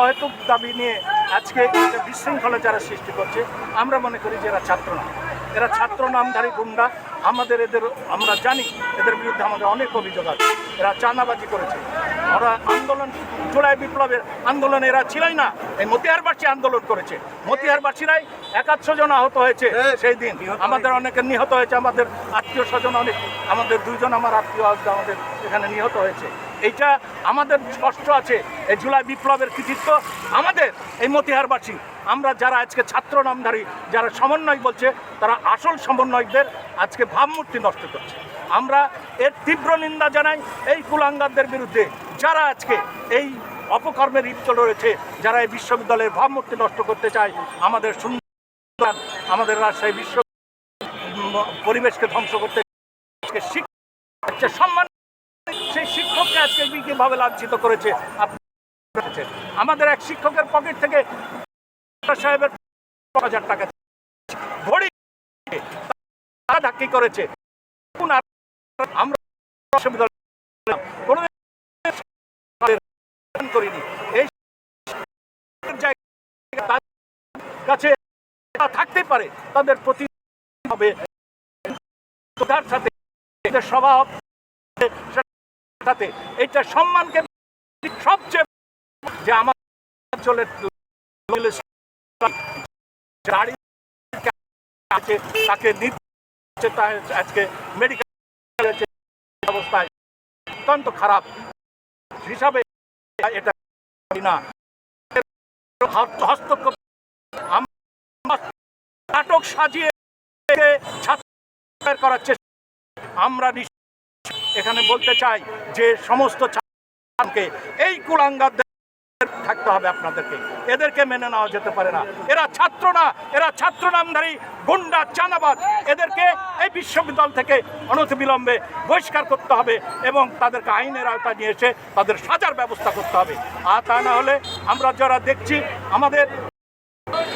অহেতুক দাবি নিয়ে আজকে একটা বিশৃঙ্খলা যারা সৃষ্টি করছে আমরা মনে করি যে এরা ছাত্র না। এরা ছাত্র নামধারী গুন্ডা আমাদের এদের আমরা জানি এদের বিরুদ্ধে আমাদের অনেক অভিযোগ আছে। এরা চাঁদাবাজি করেছে। ওরা আন্দোলন জুলাই বিপ্লবের আন্দোলনে এরা ছিলই না। এই মতিহারবাসী আন্দোলন করেছে। মতিহারবাসীরাই একাত্শ জন আহত হয়েছে সেই দিন। আমাদের অনেকে নিহত হয়েছে। আমাদের আত্মীয় স্বজন অনেক আমাদের দুইজন আমার আত্মীয় আমাদের এখানে নিহত হয়েছে। এইটা আমাদের স্পষ্ট আছে। এই জুলাই বিপ্লবের কৃতিত্ব আমাদের এই মতিহারবাসী। আমরা যারা আজকে ছাত্র নামধারী, যারা সমন্বয় বলছে, তারা আসল সমন্বয়কদের আজকে ভাবমূর্তি নষ্ট করছে। আমরা এর তীব্র নিন্দা জানাই এই কুলাঙ্গারদের বিরুদ্ধে, যারা আজকে এই অপকর্মের লিপ্ত রয়েছে, যারা এই বিশ্ববিদ্যালয়ের ভাবমূর্তি নষ্ট করতে চায়, আমাদের সুন্দর, আমাদের রাজশাহী বিশ্ব পরিবেশকে ধ্বংস করতে শিক্ষা সম্মান সেই শিক্ষককে আজকে কীভাবে লাঞ্ছিত করেছে। আমাদের এক শিক্ষকের পকেট থেকে সাহেবের হাজার টাকা ঘড়ি তারা ধাক্কি করেছে। আমরা করিনি। এই কাছে থাকতে পারে, তাদের প্রতি হবে। সাথে স্বভাব সাথে এইটা সম্মানকে সবচেয়ে যে আমার অঞ্চলের তাকে আজকে মেডিকেল অবস্থায় অত্যন্ত খারাপ হিসাবে এটা না। হস্তক্ষেপ নাটক সাজিয়ে ছাত্র করার চেষ্টা আমরা এখানে বলতে চাই যে সমস্ত ছাত্রকে এই কুলাঙ্গারদের থাকতে হবে আপনাদেরকে। এদেরকে মেনে নেওয়া যেতে পারে না। এরা ছাত্র না, এরা ছাত্র নামধারী গুন্ডা চাঁদাবাজ। এদেরকে এই বিশ্ববিদ্যালয় থেকে অনতিবিলম্বে বহিষ্কার করতে হবে এবং তাদেরকে আইনের আওতায় নিয়ে এসে তাদের সাজার ব্যবস্থা করতে হবে। আর তা না হলে আমরা যারা দেখছি, আমাদের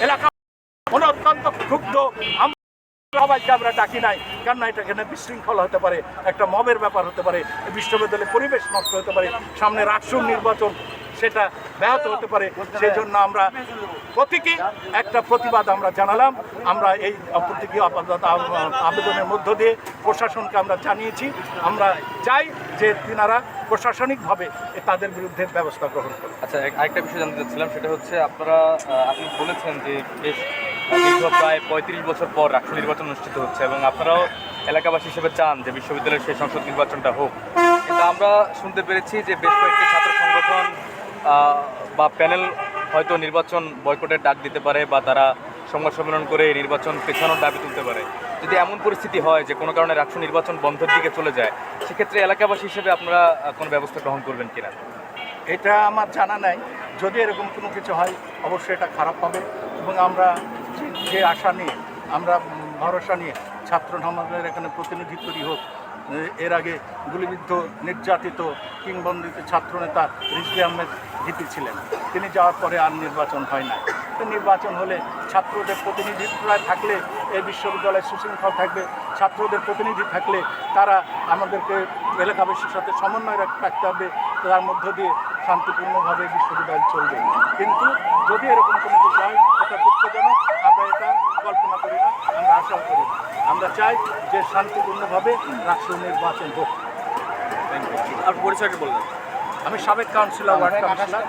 এলাকা মনে অত্যন্ত ক্ষুব্ধ। সবাইকে আমরা ডাকি নাই কেননা এটা এখানে বিশৃঙ্খলা হতে পারে, একটা মবের ব্যাপার হতে পারে এই বিশ্ববিদ্যালয়ের পরিবেশ নষ্ট হতে পারে, সামনে রাষ্ট্র নির্বাচন সেটা ব্যাহত হতে পারে সেই জন্য আমরা প্রতীকী একটা প্রতিবাদ আমরা জানালাম, আমরা এই প্রতীকী আপাতত আবেদনের মধ্য দিয়ে প্রশাসনকে আমরা জানিয়েছি, আমরা চাই যে তিনারা প্রশাসনিকভাবে তাদের বিরুদ্ধে ব্যবস্থা গ্রহণ করুন। আচ্ছা আরেকটা বিষয় জানতে চাচ্ছিলাম, সেটা হচ্ছে আপনারা আপনি বলেছেন যে বেশ দীর্ঘ প্রায় পঁয়ত্রিশ বছর পর রাষ্ট্র নির্বাচন অনুষ্ঠিত হচ্ছে এবং আপনারাও এলাকাবাসী হিসেবে চান যে বিশ্ববিদ্যালয়ের সেই সংসদ নির্বাচনটা হোক। কিন্তু আমরা শুনতে পেরেছি যে বেশ কয়েকটি ছাত্র সংগঠন বা প্যানেল হয়তো নির্বাচন বয়কটের ডাক দিতে পারে বা তারা সংবাদ সম্মেলন করে নির্বাচন পেছানোর দাবি তুলতে পারে। যদি এমন পরিস্থিতি হয় যে কোনো কারণে রাষ্ট্র নির্বাচন বন্ধের দিকে চলে যায়, সেক্ষেত্রে এলাকাবাসী হিসেবে আপনারা কোনো ব্যবস্থা গ্রহণ করবেন কিনা? এটা আমার জানা নাই। যদি এরকম কোনো কিছু হয়, অবশ্যই এটা খারাপ হবে এবং আমরা যে- আশা নিয়ে, আমরা ভরসা নিয়ে ছাত্র সমাজের এখানে প্রতিনিধিত্বই হোক। এর আগে গুলিবিদ্ধ, নির্যাতিত কিংবন্দিত ছাত্রনেতা রিজভি আহমেদ ভিপি ছিলেন। তিনি যাওয়ার পরে আর নির্বাচন হয় না নির্বাচন হলে ছাত্রদের প্রতিনিধিত্বরা থাকলে, এই বিশ্ববিদ্যালয় সুশৃঙ্খল থাকবে। ছাত্রদের প্রতিনিধি থাকলে তারা আমাদেরকে এলাকাবাসীর সাথে সমন্বয় রাখতে হবে। তার মধ্য দিয়ে শান্তিপূর্ণভাবে বিশ্ববিদ্যালয় চলবে। কিন্তু যদি এরকম কোনো কিছু এতটা দুঃখজনক আমরা এটা কল্পনা করি না আমরা আশাও করি না। আমরা চাই যে শান্তিপূর্ণভাবে রাষ্ট্র নির্বাচন হোক। আর পরিচয়টি বললেন। আমি সাবেক কাউন্সিলর ওয়ার্ড কাউন্সিলর।